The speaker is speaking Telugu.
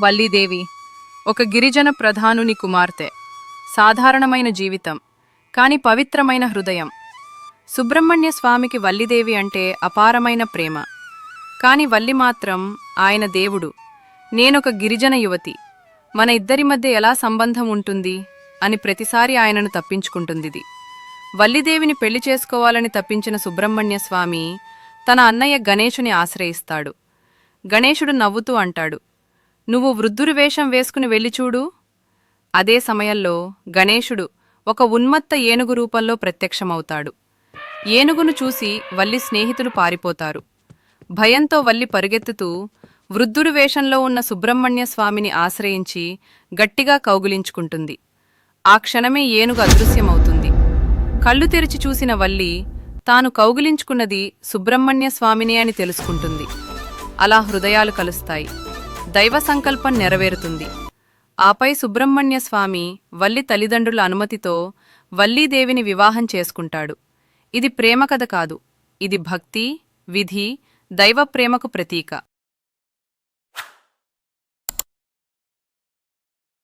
వల్లీదేవి ఒక గిరిజన ప్రధానుని కుమార్తె. సాధారణమైన జీవితం కాని పవిత్రమైన హృదయం. సుబ్రహ్మణ్య స్వామికి వల్లిదేవి అంటే అపారమైన ప్రేమ. కాని వల్లి మాత్రం ఆయన దేవుడు నేనొక గిరిజన యువతి. మన ఇద్దరి మధ్య ఎలా సంబంధం ఉంటుంది అని ప్రతిసారి ఆయనను తప్పించుకుంటుందిది. వల్లిదేవిని పెళ్ళి చేసుకోవాలని తప్పించిన సుబ్రహ్మణ్య స్వామి తన అన్నయ్య గణేశుని ఆశ్రయిస్తాడు. గణేశుడు నవ్వుతూ అంటాడు నువ్వు వృద్ధుడు వేషం వేసుకుని వెళ్ళి చూడు. అదే సమయంలో గణేశుడు ఒక ఉన్మత్త ఏనుగు రూపంలో ప్రత్యక్షమవుతాడు. ఏనుగును చూసి వల్లి స్నేహితులు పారిపోతారు. భయంతో వల్లి పరుగెత్తుతూ వృద్ధుడు వేషంలో ఉన్న సుబ్రహ్మణ్య స్వామిని ఆశ్రయించి గట్టిగా కౌగిలించుకుంటుంది. ఆ క్షణమే ఏనుగు అదృశ్యమవుతుంది. కళ్ళు తెరిచి చూసిన వల్లి తాను కౌగిలించుకున్నది సుబ్రహ్మణ్య స్వామిని అని తెలుసుకుంటుంది. అలా హృదయాలు కలుస్తాయి. దైవ సంకల్పం నెరవేరుతుంది. ఆపై సుబ్రహ్మణ్య స్వామి వల్లి తల్లిదండ్రుల అనుమతితో వల్లీదేవిని వివాహం చేసుకుంటాడు. ఇది ప్రేమ కథ కాదు. ఇది భక్తి విధి దైవ ప్రేమకు ప్రతీక.